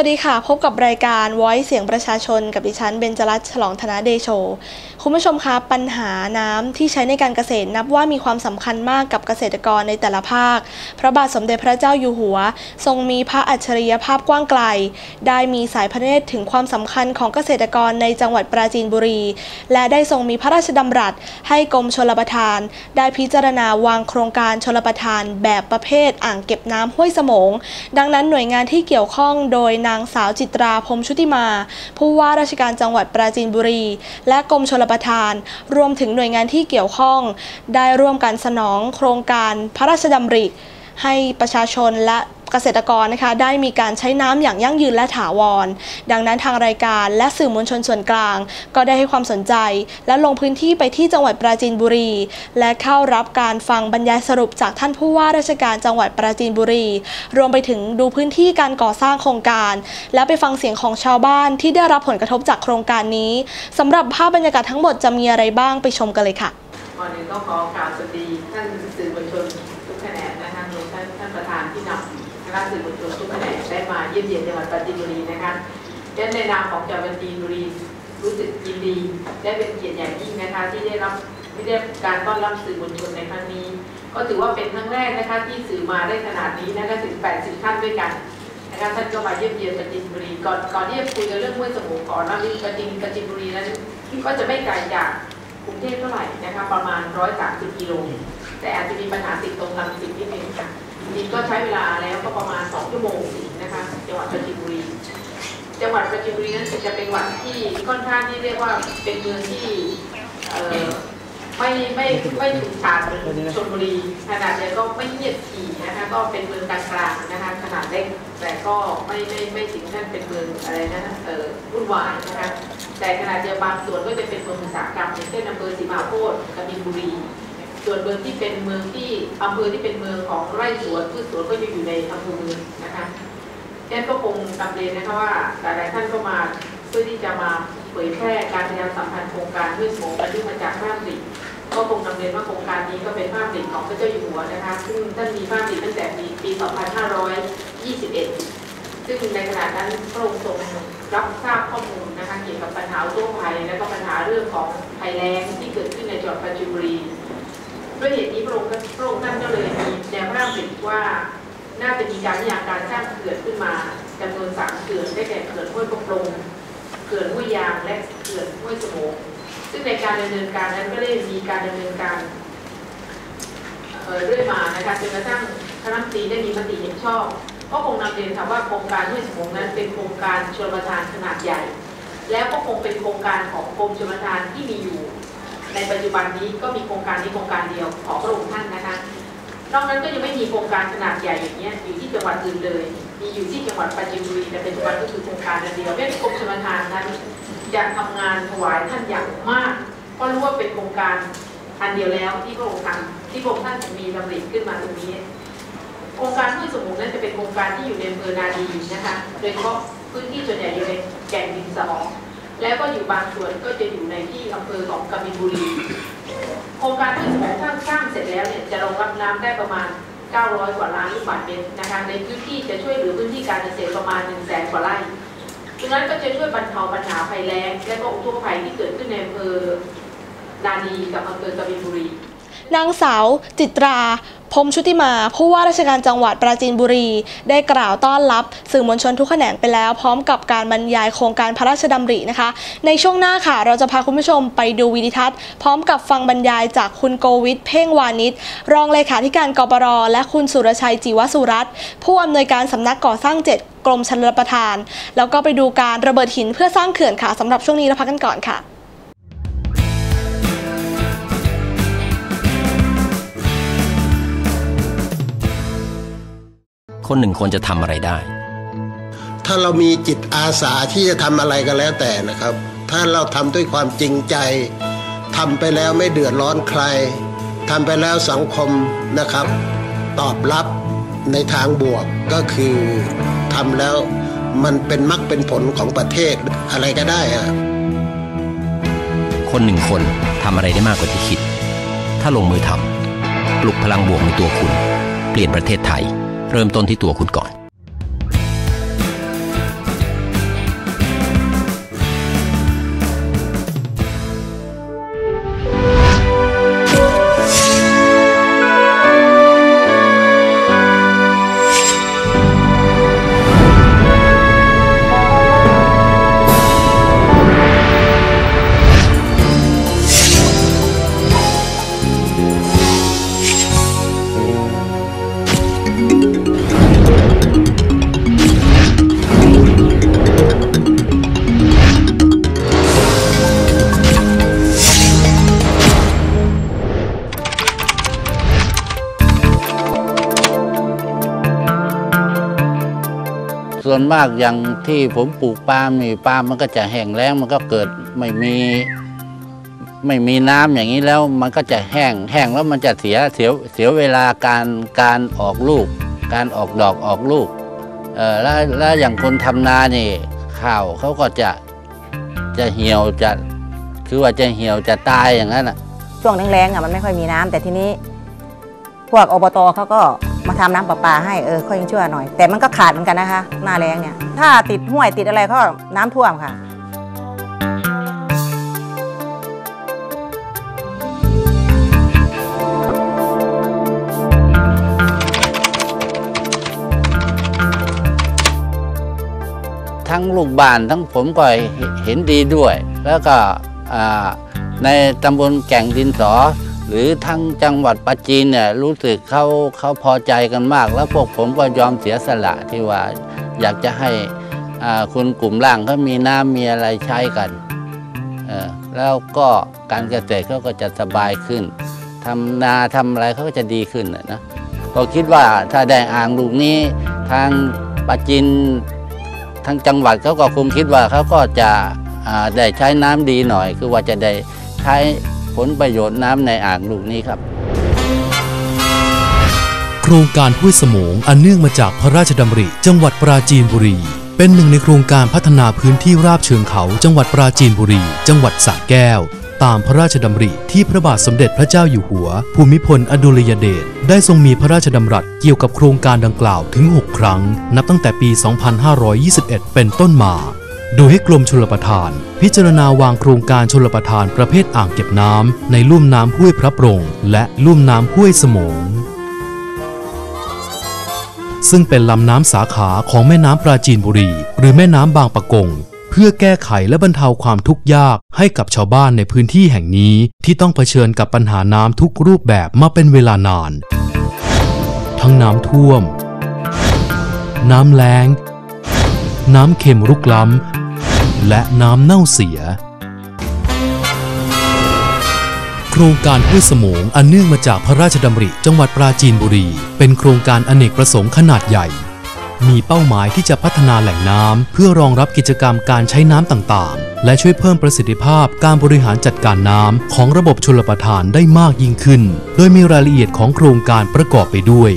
วัสดีค่ะ พบกับรายการ Voice เสียงประชาชนกับดิฉันเบญจรัตน์ฉลองธนาเดโช คุณผู้ชมคะปัญหาน้ำที่ใช้ในการเกษตรนับว่ามีความสำคัญมากกับเกษตรกรในแต่ละภาค พระบาทสมเด็จพระเจ้าอยู่หัว ทรงมีพระอัจฉริยภาพกว้างไกล ได้มีสายพระเนตรถึงความสำคัญของเกษตรกรในจังหวัดปราจีนบุรี และได้ทรงมีพระราชดำรัส ให้กรมชลประทาน ได้พิจารณาวางโครงการชลประทาน แบบประเภทอ่างเก็บน้ำห้วยสมง ดังนั้นหน่วยงานที่เกี่ยวข้องโดยนางสาวจิตราพรมชุติมา ผู้ว่าราชการจังหวัดปราจีนบุรี และกรมชลประทาน รวมถึงหน่วยงานที่เกี่ยวข้อง ได้ร่วมกันสนองโครงการพระราชดำริ ให้ประชาชนและเกษตรกรนะคะได้มีการใช้น้ำอย่างยั่งยืนและถาวร ดังนั้นทางรายการและสื่อมวลชนส่วนกลาง ก็ได้ให้ความสนใจ และลงพื้นที่ไปที่จังหวัดปราจีนบุรี และเข้ารับการฟังบรรยายสรุปจากท่านผู้ว่าราชการจังหวัดปราจีนบุรี รวมไปถึงดูพื้นที่การก่อสร้างโครงการ และไปฟังเสียงของชาวบ้านที่ได้รับผลกระทบจากโครงการนี้สำหรับภาพบรรยากาศทั้งหมดจะมีอะไรบ้างไปชมกันเลยค่ะก่อนอื่นก็ขอกราบสวัสดีท่านสื่อมวลชน คะสื่อมวลชนทุกแขนงได้มาเยี่ยมเยียนจังหวัดปราจีนบุรีนะคะและในนามของจังหวัดปราจีนบุรีรู้สึกยินดีและเป็นเกียรติอย่างยิ่งนะคะที่ได้รับที่ได้รับการต้อนรับสื่อมวลชนในครั้งนี้ ก็ถือว่าเป็นครั้งแรกนะคะที่สื่อมาได้ขนาดนี้นะคะถึง 80 ท่านด้วยกันนะคะท่านก็มาเยี่ยมเยียนปราจีนบุรีก่อนก่อนที่จะคุยกันเรื่องห้วยสมุทรก่อนน้านี้ปราจีนปราจีนบุรีนั้นก็จะไม่ไกลจากกรุงเทพเท่าไหร่นะคะประมาณ 130 กิโลแต่อาจจะมีปัญหาติดตรงลำสิบนิดนึงค่ะ ริงก็ใช้เวลาแล้วก็ประมาณ 2 ชั่วโมงนะคะจังหวัดปราจีนบุรีจังหวัดปราจีนบุรีนั้นจะเป็นจังหวัดที่ค่อนข้างที่เรียกว่าเป็นเมืองที่ไม่ไม่ไม่ถูกฉาดเหมือนชลบุรีขนาดเดียวก็ไม่เงียบถี่นะคะก็เป็นเมืองกลางๆนะคะขนาดเล็กแต่ก็ไม่ไม่ไม่ถึงขั้นเป็นเมืองอะไรนะเออวุ่นวายนะคะแต่ขณะเดียวบางส่วนก็จะเป็นเมืองอุตสาหกรรมอย่างเช่นอำเภอสีมาโพธิ์กบินบุรี ส่วนเมืองที่เป็นเมืองที่อำเภอที่เป็นเมืองของไร่สวนพืชสวนก็จะอยู่ในอำเภอเมืองนะคะดังนั้ก็คงนำเรียนนะคะว่าหลายๆท่านก็มาเพื่อที่จะมาเผยแพร่การพยายามสัมพันธ์โครงการด้วยสมองกันที่มาจากพระราชดำริก็คงนำเรียนว่าโครงการนี้ก็เป็นพระราชดำริของพระเจ้าอยู่หัวนะคะ ซึ่งท่านมีพระราชดำริตั้งแต่ปีปี 2521 ซึ่งในขณะนั้นพระองค์ทรงรับทราบข้อมูลนะคะเกี่ยวกับปัญหาอุทกภัยและก็ปัญหาเรื่องของภัยแล้งที่เกิดขึ้นในจังหวัดปราจีนบุรี ด้วยเหตุนี้พระองค์ก็พระองค์ท่านก็เลยมีแนวระราชดำริว่าน่าจะมีการพยายามการสร้างเขื่อนขึ้นมาจำนวนสามเขื่อนได้แก่เขื่อนห้วยกบลงเขื่อนห้วยยางและเขื่อนห้วยสมงซึ่งในการดำเนินการนั้นก็ได้มีการดำเนินการเอ่อเรื่อยมานะคะจนกระทั่งคณะรัฐมนตรีได้มีมติเห็นชอบก็คงนำเรียนค่ะว่าโครงการห้วยสมงนั้นเป็นโครงการชลประทานขนาดใหญ่ แล้วก็คงเป็นโครงการของกรมชลประทานที่มีอยู่ ในปัจจุบันนี้ก็มีโครงการนี้โครงการเดียวของพระองค์ท่านนะคะ นอกนั้นก็ยังไม่มีโครงการขนาดใหญ่อย่างเงี้อยู่ที่จังหวัดอื่นเลย มีอยู่ที่จังหวัดปราจีนบุรีแต่ป็นจังหวัดก็คือโครงการอันเดียวแม้กรมชลประทานนั้นจะทำงานถวายท่านอย่างมาก ก็รู้ว่าเป็นโครงการอันเดียวแล้วที่พระองค์ทำที่พระองค์ท่านมีดำริขึ้นมาตรงนี้ โครงการห้วยสมุนนั้นจะเป็นโครงการที่อยู่ในอำเภอนาดีนะคะ โดยเฉพาะพื้นที่ส่วนใหญ่อยู่ในแก่งดินสอ แล้วก็อยู่บางส่วนก็จะอยู่ในที่อำเภอของกบินบุรี โครงการที่สมุนถ้าสร้างเสร็จแล้วเนี่ยจะรองรับน้ำได้ประมาณ 900 กว่าล้านลูกบาศก์เมตรนะคะ ในพื้นที่จะช่วยเหลือพื้นที่การเกษตรประมาณ 1 0 0 0 0แสนกว่าไร่ดังนั้นก็จะช่วยบรรเทาปัญหาภัยแล้ง และก็อุทกภัยที่เกิดขึ้นในอำเภอนาดีกับอำเภอกบินบุรี นางสาวจิตราพรมชุติมา ผู้ว่าราชการจังหวัดปราจีนบุรี ได้กล่าวต้อนรับสื่อมวลชนทุกแขนงไปแล้ว พร้อมกับการบรรยายโครงการพระราชดำรินะคะ ในช่วงหน้าค่ะเราจะพาคุณผู้ชมไปดูวิดีทัศน์ พร้อมกับฟังบรรยายจากคุณโกวิทเพ่งวานิชรองเลขาธิการกปรและคุณสุรชัยจิวสุรัตน์ผู้อำนวยการสำนักก่อสร้างเจ็ดกรมชลประทาน แล้วก็ไปดูการระเบิดหินเพื่อสร้างเขื่อนค่ะสำหรับช่วงนี้เราพักกันก่อนค่ะ คนหนึ่งคนจะทำอะไรได้ ถ้าเรามีจิตอาสาที่จะทำอะไรก็แล้วแต่นะครับ ถ้าเราทำด้วยความจริงใจทำไปแล้วไม่เดือดร้อนใครทำไปแล้วสังคมนะครับ ตอบรับในทางบวกก็คือทำแล้วมันเป็นมรรคเป็นผลของประเทศอะไรก็ได้อะคนหนึ่งคนทำอะไรได้มากกว่าที่คิด ถ้าลงมือทำปลุกพลังบวกในตัวคุณ เปลี่ยนประเทศไทย เริ่มต้นที่ตัวคุณก่อน วนมากอย่างที่ผมปลูกปาล์มนี่ปาล์มมันก็จะแห้งแล้งมันก็เกิดไม่มีไม่มีน้ำอย่างนี้แล้วมันก็จะแห้งแห้งแล้วมันจะเสียเสียเสียเวลาการการออกลูก การออกดอกออกลูกเออแล้วแล้วอย่างคนทำนานี่ข้าวเขาก็จะจะเหี่ยวจะคือว่าจะเหี่ยวจะตายอย่างนั้นอะช่วงแรงๆอะมันไม่ค่อยมีน้ำแต่ทีนี้ พวกอบตเขาก็ มาทำน้ำประปาให้เออค่อยยังช่วยหน่อย แต่มันก็ขาดเหมือนกันนะคะ หน้าแรงเนี่ย ถ้าติดห้วยติดอะไรก็น้ำท่วมค่ะทั้งลูกบ้านทั้งผมก็เห็นดีด้วย แล้วก็ในตำบลแก่งดินสอ หรือทั้งจังหวัดปัจจีนเนี่ยรู้สึกเขาเขาพอใจกันมาก แล้วพวกผมก็ยอมเสียสละที่ว่าอยากจะให้อ่าคนกลุ่มล่างเขามีน้ำมีอะไรใช้กัน แล้วก็การเกษตรเขาก็จะสบายขึ้นทำนาทำอะไรเขาก็จะดีขึ้นนะก็คิดว่าถ้าได้อ่างลูกนี้ทางปัจจินทั้งจังหวัดเขาก็คงคิดว่าเขาก็จะได้ใช้น้ำดีหน่อย คือว่าจะได้ใช้ ผลประโยชน์น้ำในอ่างลูกนี้ครับ โครงการห้วยสมงอันเนื่องมาจากพระราชดำริ จังหวัดปราจีนบุรี เป็นหนึ่งในโครงการพัฒนาพื้นที่ราบเชิงเขา จังหวัดปราจีนบุรี จังหวัดสระแก้ว ตามพระราชดำริที่พระบาทสมเด็จพระเจ้าอยู่หัว ภูมิพลอดุลยเดชได้ทรงมีพระราชดำรัสเกี่ยวกับโครงการดังกล่าวถึง 6 ครั้ง นับตั้งแต่ปี 2521 เป็นต้นมา โดยให้กรมชลประทาน พิจารณาวางโครงการชลประทานประเภทอ่างเก็บน้ำในลุ่มน้ำห้วยพระโปร่งและลุ่มน้ำห้วยสมง ซึ่งเป็นลำน้ำสาขาของแม่น้ำปราจีนบุรี หรือแม่น้ำบางปะกง เพื่อแก้ไขและบรรเทาความทุกข์ยากให้กับชาวบ้านในพื้นที่แห่งนี้ ที่ต้องเผชิญกับปัญหาน้ำทุกรูปแบบมาเป็นเวลานาน ทั้งน้ำท่วม น้ำแล้งน้ำเค็มรุกล้ำ และน้ำเน่าเสีย โครงการห้วยสมงอันเนื่องมาจากพระราชดำริจังหวัดปราจีนบุรี เป็นโครงการอเนกประสงค์ขนาดใหญ่ มีเป้าหมายที่จะพัฒนาแหล่งน้ำเพื่อรองรับกิจกรรมการใช้น้ำต่างๆ และช่วยเพิ่มประสิทธิภาพการบริหารจัดการน้ำของระบบชลประทานได้มากยิ่งขึ้น โดยมีรายละเอียดของโครงการประกอบไปด้วย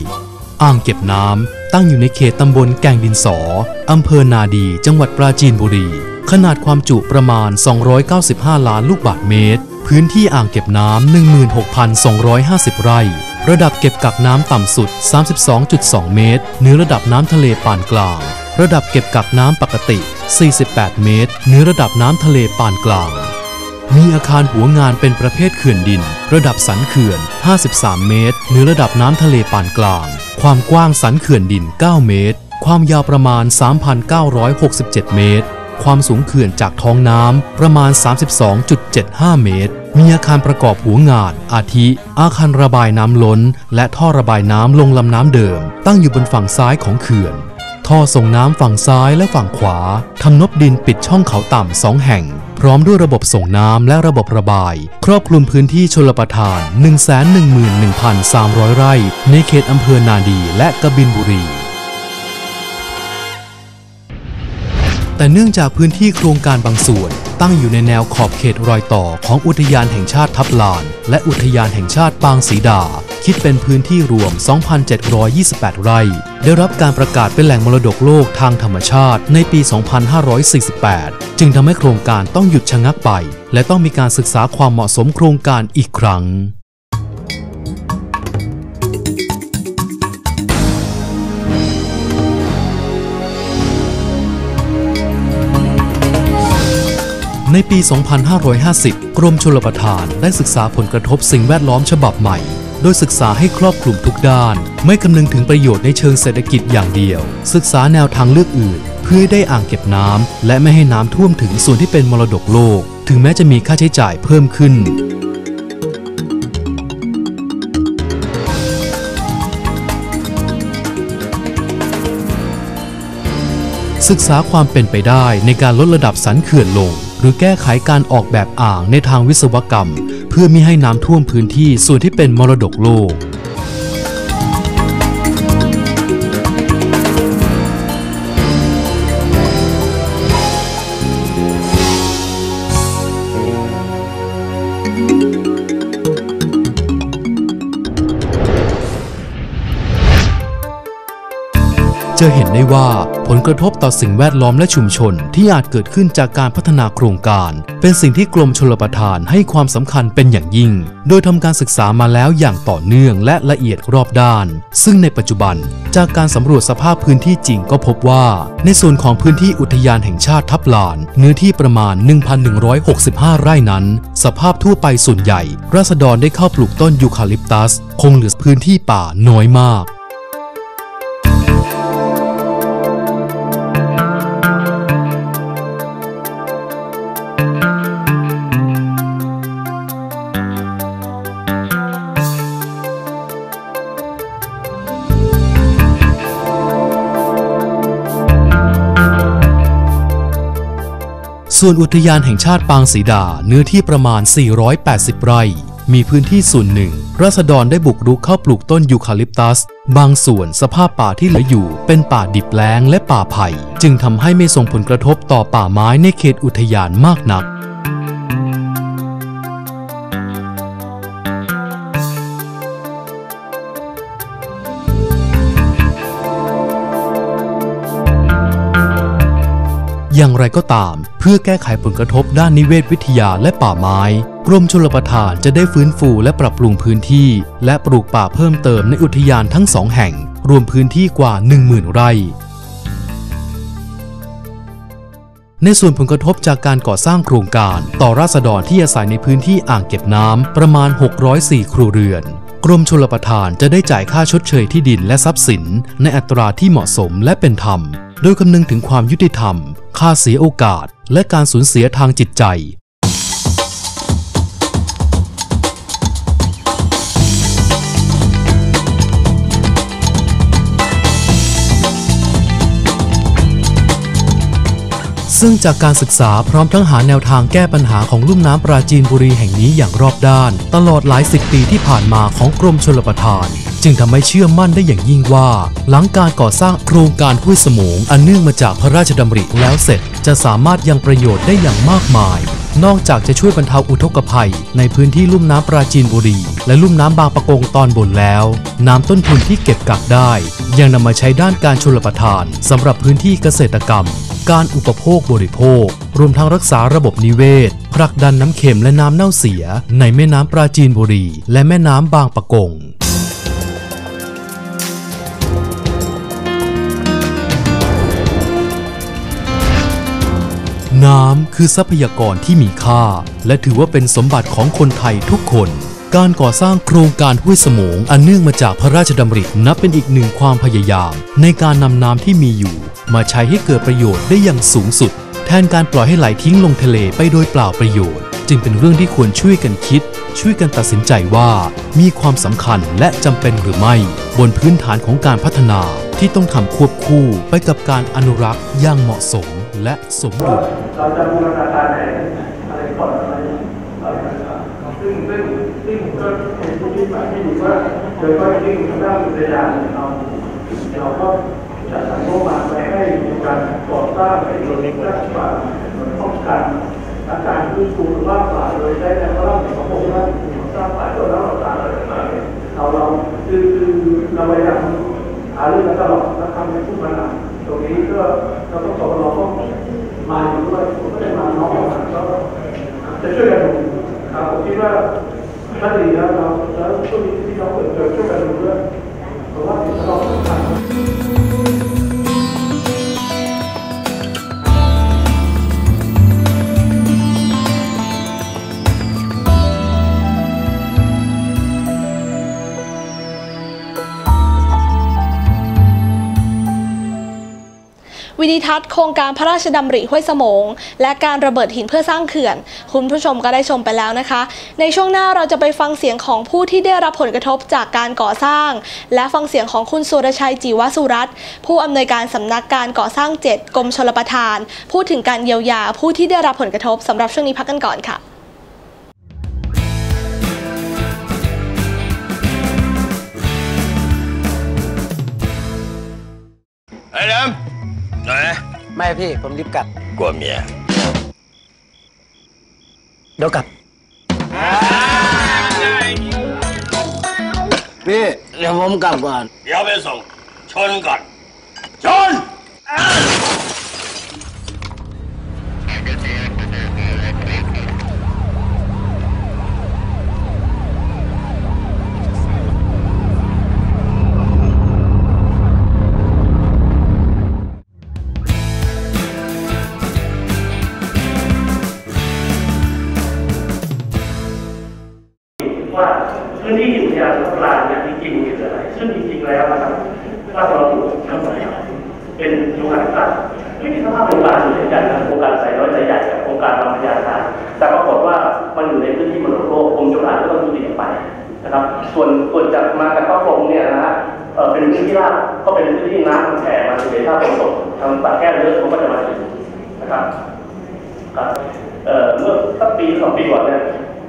อ่างเก็บน้ำตั้งอยู่ในเขตตำบลแก่งดินสอ อำเภอนาดี จังหวัดปราจีนบุรี ขนาดความจุประมาณ 295 ล้านลูกบาศก์เมตร พื้นที่อ่างเก็บน้ำ 16,250 ไร่ ระดับเก็บกักน้ำต่ำสุด 32.2 เมตรเหนือระดับน้ำทะเลปานกลาง ระดับเก็บกักน้ำปกติ 48 เมตรเหนือระดับน้ำทะเลปานกลาง มีอาคารหัวงานเป็นประเภทเขื่อนดิน ระดับสันเขื่อน 53 เมตรเหนือระดับน้ำทะเลปานกลาง ความกว้างสันเขื่อนดิน 9 เมตร ความยาวประมาณ 3,967 เมตร ความสูงเขื่อนจากท้องน้ำประมาณ 32.75 เมตร มีอาคารประกอบหัวงานอาทิ อาคารระบายน้ำล้น และท่อระบายน้ำลงลำน้ำเดิม ตั้งอยู่บนฝั่งซ้ายของเขื่อน ท่อส่งน้ำฝั่งซ้ายและฝั่งขวาทำนบดินปิดช่องเขาต่ำสองแห่ง พร้อมด้วยระบบส่งน้ำและระบบระบาย ครอบคลุมพื้นที่ชลประทาน 111,300 ไร่ ในเขตอำเภอนาดีและกบินบุรี แต่เนื่องจากพื้นที่โครงการบางส่วน ตั้งอยู่ในแนวขอบเขตรอยต่อของอุทยานแห่งชาติทับลาน และอุทยานแห่งชาติปางศรีดา คิดเป็นพื้นที่รวม 2,728 ไร่ ได้รับการประกาศเป็นแหล่งมรดกโลกทางธรรมชาติในปี 2548 จึงทำให้โครงการต้องหยุดชะงักไป และต้องมีการศึกษาความเหมาะสมโครงการอีกครั้ง ในปี 2550 กรมชลประทานได้ศึกษาผลกระทบสิ่งแวดล้อมฉบับใหม่ โดยศึกษาให้ครอบคลุมทุกด้าน ไม่คำนึงถึงประโยชน์ในเชิงเศรษฐกิจอย่างเดียว ศึกษาแนวทางเลือกอื่น เพื่อได้อ่างเก็บน้ำและไม่ให้น้ำท่วมถึงส่วนที่เป็นมรดกโลก ถึงแม้จะมีค่าใช้จ่ายเพิ่มขึ้นศึกษาความเป็นไปได้ในการลดระดับสันเขื่อนลง หรือแก้ไขการออกแบบอ่างในทางวิศวกรรม เพื่อมิให้น้ำท่วมพื้นที่ส่วนที่เป็นมรดกโลก จะเห็นได้ว่าผลกระทบต่อสิ่งแวดล้อมและชุมชนที่อาจเกิดขึ้นจากการพัฒนาโครงการ เป็นสิ่งที่กรมชลประทานให้ความสำคัญเป็นอย่างยิ่ง โดยทำการศึกษามาแล้วอย่างต่อเนื่องและละเอียดรอบด้าน ซึ่งในปัจจุบันจากการสำรวจสภาพพื้นที่จริงก็พบว่า ในส่วนของพื้นที่อุทยานแห่งชาติทับลาน เนื้อที่ประมาณ 1,165 ไร่นั้น สภาพทั่วไปส่วนใหญ่ ราษฎรได้เข้าปลูกต้นยูคาลิปตัส คงเหลือพื้นที่ป่าน้อยมาก ส่วนอุทยานแห่งชาติปางสีดาเนื้อที่ประมาณ 480 ไร่ มีพื้นที่ส่วนหนึ่ง ราษฎรได้บุกรุกเข้าปลูกต้นยูคาลิปตัส บางส่วนสภาพป่าที่เหลืออยู่ เป็นป่าดิบแล้งและป่าไผ่ จึงทำให้ไม่ส่งผลกระทบต่อป่าไม้ในเขตอุทยานมากนัก อย่างไรก็ตาม เพื่อแก้ไขผลกระทบด้านนิเวศวิทยาและป่าไม้ กรมชลประทานจะได้ฟื้นฟูและปรับปรุงพื้นที่ และปลูกป่าเพิ่มเติมในอุทยานทั้งสองแห่ง รวมพื้นที่กว่า 10,000 ไร่ในส่วนผลกระทบจากการก่อสร้างโครงการต่อราษฎรที่อาศัยในพื้นที่อ่างเก็บน้ำประมาณ 604 ครัวเรือน กรมชลประทานจะได้จ่ายค่าชดเชยที่ดินและทรัพย์สิน ในอัตราที่เหมาะสมและเป็นธรรม โดยคำนึงถึงความยุติธรรม ค่าเสียโอกาส และการสูญเสียทางจิตใจ ซึ่งจากการศึกษาพร้อมทั้งหาแนวทางแก้ปัญหาของลุ่มน้ำปราจีนบุรีแห่งนี้อย่างรอบด้าน ตลอดหลายสิบปีที่ผ่านมาของกรมชลประทาน จึงทำให้เชื่อมั่นได้อย่างยิ่งว่า หลังการก่อสร้างโครงการห้วยสมงอันเนื่องมาจากพระราชดำริแล้วเสร็จ จะสามารถยังประโยชน์ได้อย่างมากมายนอกจากจะช่วยบรรเทาอุทกภัย ในพื้นที่ลุ่มน้ำปราจีนบุรี และลุ่มน้ำบางปะกงตอนบนแล้ว น้ำต้นทุนที่เก็บกักได้ ยังนำมาใช้ด้านการชลประทานสำหรับพื้นที่เกษตรกรรม การอุปโภคบริโภค รวมทั้งรักษาระบบนิเวศผลักดันน้ำเค็มและน้ำเน่าเสีย ในแม่น้ำปราจีนบุรี และแม่น้ำบางปะกงน้ำคือทรัพยากรที่มีค่า และถือว่าเป็นสมบัติของคนไทยทุกคน การก่อสร้างโครงการห้วยสมงอันเนื่องมาจากพระราชดำรินับเป็นอีกหนึ่งความพยายาม ในการนำน้ำที่มีอยู่ มาใช้ให้เกิดประโยชน์ได้อย่างสูงสุด แทนการปล่อยให้ไหลทิ้งลงทะเลไปโดยเปล่าประโยชน์ จึงเป็นเรื่องที่ควรช่วยกันคิด ช่วยกันตัดสินใจว่ามีความสำคัญและจำเป็นหรือไม่ บนพื้นฐานของการพัฒนาที่ต้องทำควบคู่ไปกับการอนุรักษ์อย่างเหมาะสมและสมดุลเราจะบูรณาการไหนอะไรก่อนอะไรอะไรต่างๆซึ่งซึ่งซึ่งผมก็เป็นผู้ที่หมายที่ดี ว่าโดยเฉพาะยิ่งทางด้านานเราเราก็จัดสรรงบประมาณไปให้การก่อสร้างในโรงเรียนรัฐบาลป้องกันและการฟื้นฟูสภาพป่าโดยใช้แนวร่างของพวกนั้นสร้างป่ายตัวเราต่างๆอะไรต่างๆเราเราคือคือเราพยายามหาเรื่องตลอดและทำให้ทุกปัญหาตรงนี้ก็เราต้องสอนเราต้องมาอยู่ด้วยผมก็ได้มาน้องก็จะช่วยกันผมคิดว่า ถ้าดีแล้วเนิทัศน์โครงการพระราชดำริห้วยสมง และการระเบิดหินเพื่อสร้างเขื่อน คุณผู้ชมก็ได้ชมไปแล้วนะคะ ในช่วงหน้าเราจะไปฟังเสียงของผู้ที่ได้รับผลกระทบจากการก่อสร้าง และฟังเสียงของคุณสุรชัยจีวสุรัตน์ผู้อำนวยการสำนักการก่อสร้าง7กรมชลประทาน พูดถึงการเยียวยาผู้ที่ได้รับผลกระทบสำหรับช่วงนี้พักกันก่อนค่ะ ไม่พี่ผมรีบกลับ กลัวเมีย เดี๋ยวกลับ พี่ เดี๋ยวผมกลับก่อน เดี๋ยวไปส่ง ชนก่อน ชน พื้นที่อุทยานสงกรานต์เนี่ยจริงๆคืออะไร ซึ่งจริงๆแล้วนะครับถ้าเราถูกทำอะไรเป็นโรงงานสัตว์ไม่มีสภาพโครงการอยู่ด้วยกันนะโครงการใส่น้อยใส่ใหญ่กับโครงการบางพยาทานแต่ปรากฏว่ามันอยู่ในพื้นที่มรดกโลกกรมจุฬาก็ต้องดูดีไปนะครับ ส่วนส่วนจากมาจากข้าวกลมเนี่ยนะฮะเอ่อเป็นพื้นที่ราบก็เป็นพื้นที่น้ำมันแผ่มาถึงในท่าฝนตกทางปากแก้วเยอะเขาก็จะมาถึงนะครับครับเอ่อเมื่อสักปีสองปีก่อนเนี่ย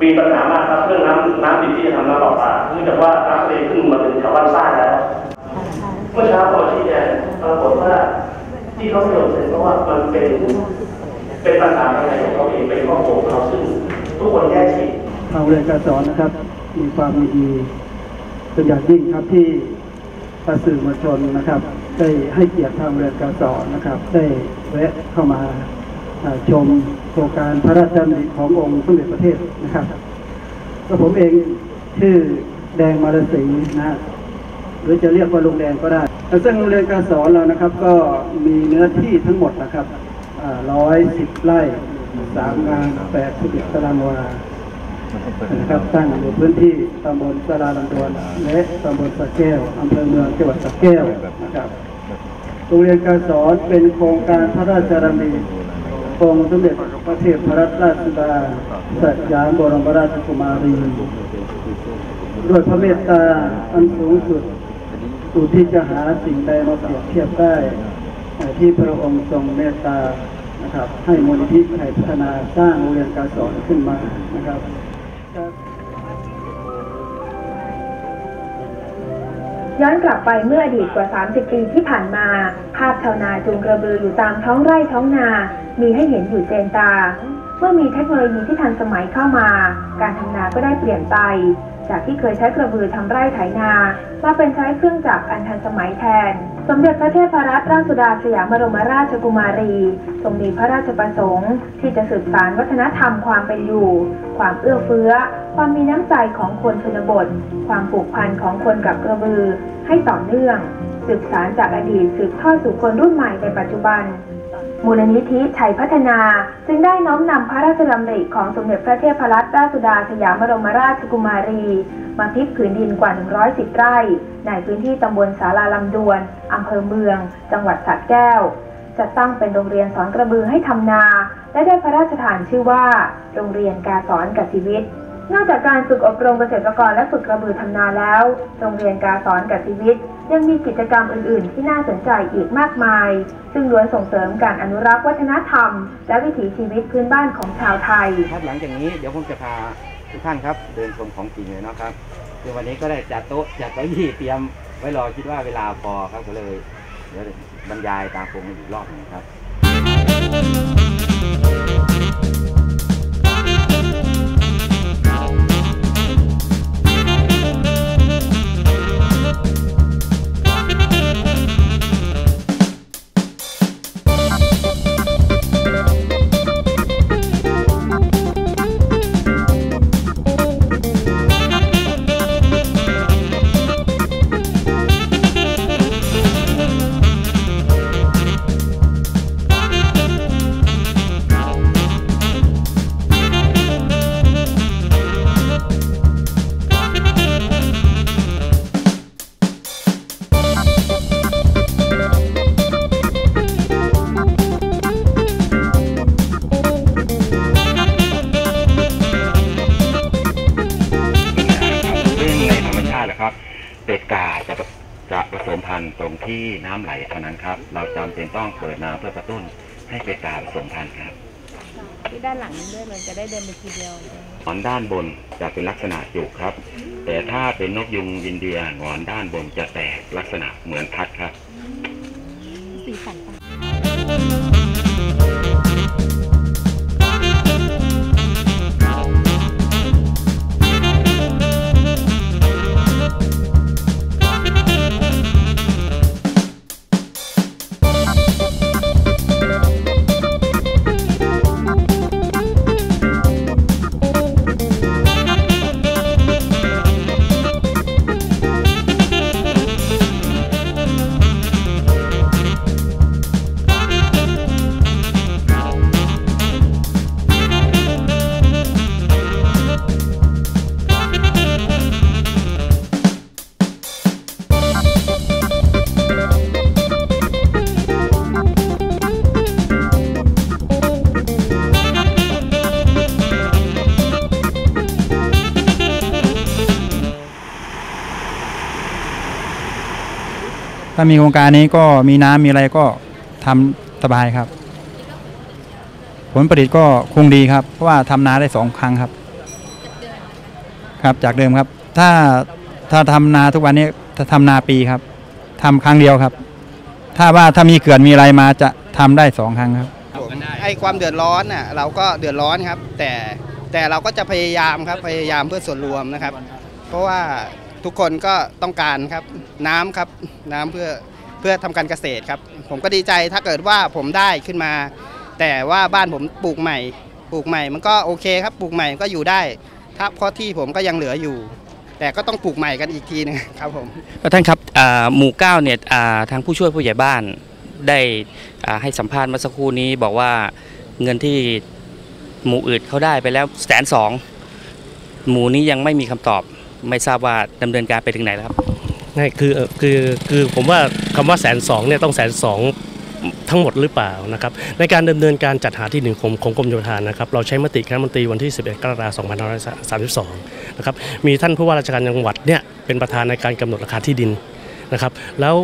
มีปัญหามากครับเรื่องน้ำน้ำดิบที่จะทำน้ำประปาเนื่องจากว่าน้ำทะเลขึ้นมาถึงแถวบ้านซ่าแล้วเมื่อเช้าพอชี้แจงปรากฏว่าที่เขาไม่ยอมเซ็นเพราะว่ามันเป็นเป็นปัญหาภายในของเขาเองเป็นครอบครัวของเขาซึ่งทุกคนแยกฉีดทางเรียนการสอนนะครับ มีความดีเป็นอย่างยิ่งครับที่ประสื่อมวลชนนะครับ ได้ให้เกียรติทางเรียนการสอนนะครับ ได้แวะเข้ามา ชมโครงการพระราชดำริขององค์สมเด็จพระเทพนะครับก็ผมเองชื่อแดงมารสีนะหรือจะเรียกว่าลุงแดงก็ได้ซึ่งโรงเรียนการสอนเรานะครับ ก็มีเนื้อที่ทั้งหมดนะครับร้อยสิบไร่สามงานแปดสิบเอ็ดตารางวานะครับตั้งอยู่พื้นที่ตำบลสาราลังดวนและตำบลสะแก้วอำเภอเมืองจังหวัดสะแก้วนะครับโรงเรียนการสอนเป็นโครงการพระราชดำริ องค์สมเด็จพระเทพรัตนราชสุดาสยามบรมราชกุมารี ด้วยพระเมตตาอันสูงสุดสุดที่จะหาสิ่งใดมาเปรียบเทียบได้ ที่พระองค์ทรงเมตตานะครับให้มูลนิธิไทยพัฒนาสร้างโรงเรียนการสอนขึ้นมานะครับ ย้อนกลับไปเมื่ออดีตกว่า 30 ปีที่ผ่านมา ภาพชาวนาจูงกระบืออยู่ตามท้องไร่ท้องนา มีให้เห็นอยู่เจนตา เมื่อมีเทคโนโลยีที่ทันสมัยเข้ามา การทำนาก็ได้เปลี่ยนไป จากที่เคยใช้กระบือทำไร่ไถนา มาเป็นใช้เครื่องจักรอันทันสมัยแทน สมเด็จพระเทพรัตนราชสุดาสยามบรมราชกุมารีทรงมีพระราชประสงค์ ที่จะสืบสานวัฒนธรรมความเป็นอยู่ ความเอื้อเฟื้อ ความมีน้ำใจของคนชนบท ความผูกพันของคนกับกระบือ ให้ต่อเนื่อง สืบสานจากอดีตสืบทอดสู่คนรุ่นใหม่ในปัจจุบัน มูลนิธิชัยพัฒนา จึงได้น้อมนำพระราชดำริของสมเด็จพระเทพรัตนราชสุดาสยามบรมราชกุมารี มาพลิกผืนดินกว่า 110 ไร่ ในพื้นที่ตำบลสาราลำดวนอำเภอเมือง จังหวัดสระแก้วจะตั้งเป็นโรงเรียนสอนกระบือให้ทำนา และได้พระราชทานชื่อว่า โรงเรียนการสอนกับชีวิต นอกจากการฝึกอบรมเกษตรกรและฝึกกระบือทำนาแล้ว โรงเรียนการสอนกับชีวิต ยังมีกิจกรรมอื่น ๆ ที่น่าสนใจอีกมากมาย ซึ่งล้วนส่งเสริมการอนุรักษ์วัฒนธรรม และวิถีชีวิตพื้นบ้านของชาวไทย ครับหลังจากนี้เดี๋ยวผมจะพาทุกท่านครับ เดินชมของจริงเลยนะครับคือวันนี้ก็ได้จัดโต๊ะจัดเก้าอี้เตรียมไว้รอคิดว่าเวลาพอครับก็เลย เดี๋ยวบรรยายตามผมอีกรอบหนึงครับ ต้องเปิดน้ำเพื่อกระตุ้นให้เป็ดกาผสมพันธุ์ครับ ที่ด้านหลังนี้ด้วยมันจะได้เดินไปทีเดียวหงอนด้านบนจะเป็นลักษณะจุกครับ แต่ถ้าเป็นนกยุงยินเดียหงอนด้านบนจะแตกลักษณะเหมือนพัดครับ สีสัน ถ้ามีโครงการนี้ก็มีน้ำมีอะไรก็ทำสบายครับ ผลผลิตก็คงดีครับ เพราะว่าทำนาได้สองครั้งครับ ครับจากเดิมครับ ถ้าถ้าทำนาทุกวันนี้ถ้าทำนาปีครับทำครั้งเดียวครับ ถ้าว่าถ้ามีเขื่อนมีอะไรมาจะทำได้สองครั้งครับไอ้ความเดือดร้อนน่ะเราก็เดือดร้อนครับ แต่แต่เราก็จะพยายามครับพยายามเพื่อส่วนรวมนะครับ เพราะว่า ทุกคนก็ต้องการครับน้ำครับน้ำเพื่อเพื่อทำการเกษตรครับ ผมก็ดีใจถ้าเกิดว่าผมได้ขึ้นมา แต่ว่าบ้านผมปลูกใหม่ ปลูกใหม่ มันก็โอเคครับปลูกใหม่ก็อยู่ได้ถ้าเพราะที่ผมก็ยังเหลืออยู่ แต่ก็ต้องปลูกใหม่กันอีกทีหนึงครับผมท่านครับหมู่เก้าเนี่ยทางผู้ช่วยผู้ใหญ่บ้านได้ให้สัมภาษณ์เมื่อสักครู่นี้บอกว่าเงินที่หมู่อื่นเขาได้ไปแล้วแสนสองหมู่นี้ยังไม่มีคำตอบ ไม่ทราบว่าดำเนินการไปถึงไหนแล้วครับนี่คือคือคือผมว่าคำว่าแสนสองเนี่ยต้องแสนสองทั้งหมดหรือเปล่านะครับในการดำเนินการจัดหาที่ดินของของกรมโยธานะครับเราใช้มติคณะมนตรีวันที่ 11 กรกฎาคม 2532 นะครับมีท่านผู้ว่าราชการจังหวัดเนี่ยเป็นประธานในการกำหนดราคาที่ดิน นะครับแล้ว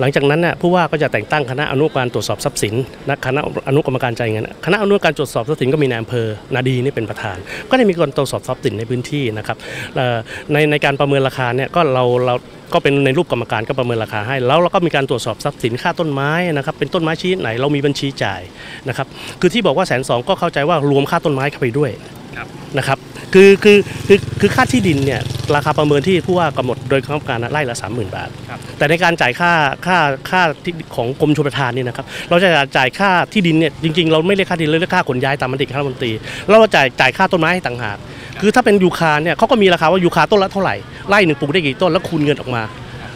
หลังจากนั้นน่ะผู้ว่าก็จะแต่งตั้งคณะอนุกรรมการตรวจสอบทรัพย์สินนะคณะอนุกรรมการจ่ายเงินคณะอนุกรรมการตรวจสอบทรัพย์สินก็มีนายอำเภอนาดีนี่เป็นประธาน ก็ได้มีการตรวจสอบทรัพย์สินในพื้นที่นะครับเอ่อในในการประเมินราคาเนี่ยก็เราเราก็เป็นในรูปกรรมการก็ประเมินราคาให้ แล้วเราก็มีการตรวจสอบทรัพย์สินค่าต้นไม้นะครับเป็นต้นไม้ชนิดไหนเรามีบัญชีจ่ายนะครับคือที่บอกว่าแสนสองก็เข้าใจว่ารวมค่าต้นไม้เข้าไปด้วยนะครับ คือคือคือคือค่าที่ดินเนี่ยราคาประเมินที่ผู้ว่ากำหนดโดยคณะกรรมการนะไร่ละ 30,000 บาทแต่ในการจ่ายค่าค่าค่าที่ของกรมชลประทานนี่นะครับเราจะจ่ายค่าที่ดินเนี่ยจริงๆ เราไม่เรียกค่าดินเราเรียกค่าขนย้ายตามมติคณะรัฐมนตรีแล้วเราจ่ายจ่ายค่าต้นไม้ให้ต่างหาก คือถ้าเป็นยูคาเนี่ยเขาก็มีราคาว่ายูคาต้นละเท่าไหร่ไร่หนึ่งปลูกได้กี่ต้นแล้วคูณเงินออกมา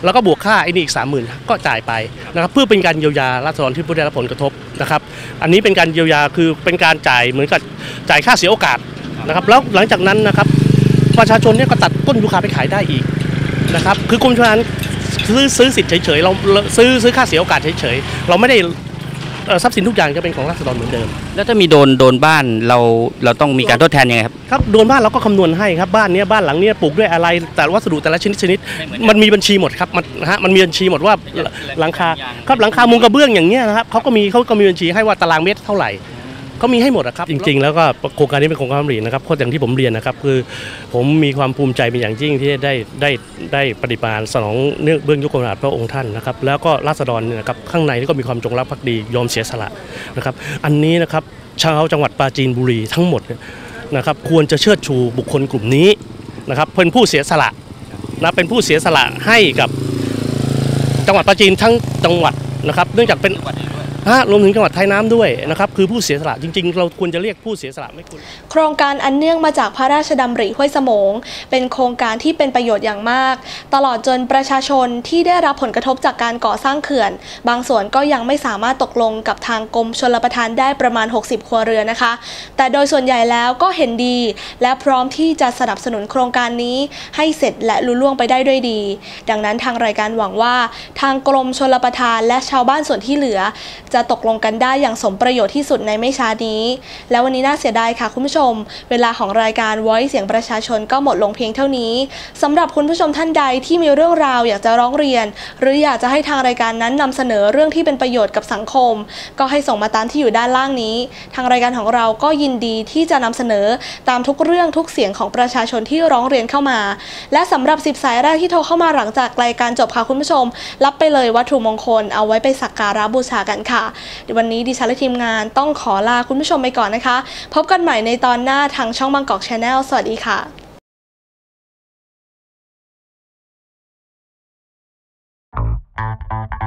แล้วก็บวกค่าไอ้นี่อีกสามหมื่นก็จ่ายไปนะครับเพื่อเป็นการเยียวยาราษฎรที่ผู้ได้รับผลกระทบนะครับอันนี้เป็นการเยียวยาคือเป็นการจ่ายเหมือนกับจ่ายค่าเสียโอกาส นะครับแล้วหลังจากนั้นนะครับประชาชนเนี่ยก็ตัดต้นยูคาไปขายได้อีกนะครับคือกรมชลประทานซื้อซื้อสิทธิ์เฉยๆเราซื้อซื้อค่าเสียโอกาสเฉยๆเราไม่ได้เอ่อทรัพย์สินทุกอย่างจะเป็นของราษฎรเหมือนเดิม แล้วถ้ามีโดนโดนบ้านเราเราต้องมีการทดแทนยังไงครับครับโดนบ้านเราก็คำนวณให้ครับบ้านเนี้ยบ้านหลังเนี้ยปลูกด้วยอะไรแต่วัสดุแต่ละชนิดชนิด มันมีบัญชีหมดครับมันนะฮะมันมีบัญชีหมดว่าหลังคาครับหลังคามุงกระเบื้องอย่างเงี้ยนะครับเขาก็มีเขาก็มีบัญชีให้ว่าตารางเมตรเท่าไหร่ เขามีให้หมดอะครับจริง ๆ แล้วก็โครงการนี้เป็นโครงการผลิตนะครับเพราะอย่างที่ผมเรียนนะครับ คือผมมีความภูมิใจเป็นอย่างยิ่งที่ได้ได้ได้ปฏิบัติสนองเนื่องเบื้องยุคกรพระองค์ท่านนะครับแล้วก็ราษฎรเนี่ยนะครับข้างในนี่ก็มีความจงรักภักดียอมเสียสละนะครับ อันนี้นะครับชาวจังหวัดปราจีนบุรีทั้งหมดนะครับควรจะเชิดชูบุคคลกลุ่มนี้นะครับเป็นผู้เสียสละนะเป็นผู้เสียสละให้กับจังหวัดปราจีนทั้งจังหวัดนะครับ เนื่องจากเป็น ฮะรวมถึงจังหวัดไทยน้ำด้วยนะครับคือผู้เสียสละจริง ๆ เราควรจะเรียกผู้เสียสละไม่ควรโครงการอันเนื่องมาจากพระราชดำริห้วยสมง เป็นโครงการที่เป็นประโยชน์อย่างมาก ตลอดจนประชาชนที่ได้รับผลกระทบจากการก่อสร้างเขื่อน บางส่วนก็ยังไม่สามารถตกลงกับทางกรมชลประทานได้ประมาณ 60 ครัวเรือนนะคะ แต่โดยส่วนใหญ่แล้วก็เห็นดี และพร้อมที่จะสนับสนุนโครงการนี้ให้เสร็จและลุล่วงไปได้ด้วยดี ดังนั้นทางรายการหวังว่า ทางกรมชลประทานและชาวบ้านส่วนที่เหลือจะจะตกลงกันได้อย่างสมประโยชน์ที่สุดในไม่ช้านี้ แล้ววันนี้น่าเสียดายค่ะคุณผู้ชม เวลาของรายการ Voice เสียงประชาชนก็หมดลงเพียงเท่านี้สำหรับคุณผู้ชมท่านใดที่มีเรื่องราวอยากจะร้องเรียน หรืออยากจะให้ทางรายการนั้นนำเสนอเรื่องที่เป็นประโยชน์กับสังคม ก็ให้ส่งมาตามที่อยู่ด้านล่างนี้ ทางรายการของเราก็ยินดีที่จะนำเสนอตามทุกเรื่องทุกเสียงของประชาชนที่ร้องเรียนเข้ามา และสำหรับ10สายแรกที่โทรเข้ามาหลังจากรายการจบค่ะคุณผู้ชม รับไปเลยวัตถุมงคลเอาไว้ไปสักการะบูชากันค่ะวันนี้ดิฉันและทีมงานต้องขอลาคุณผู้ชมไปก่อนนะคะ พบกันใหม่ในตอนหน้าทางช่องบางกอกชาแนลสวัสดีค่ะอ่า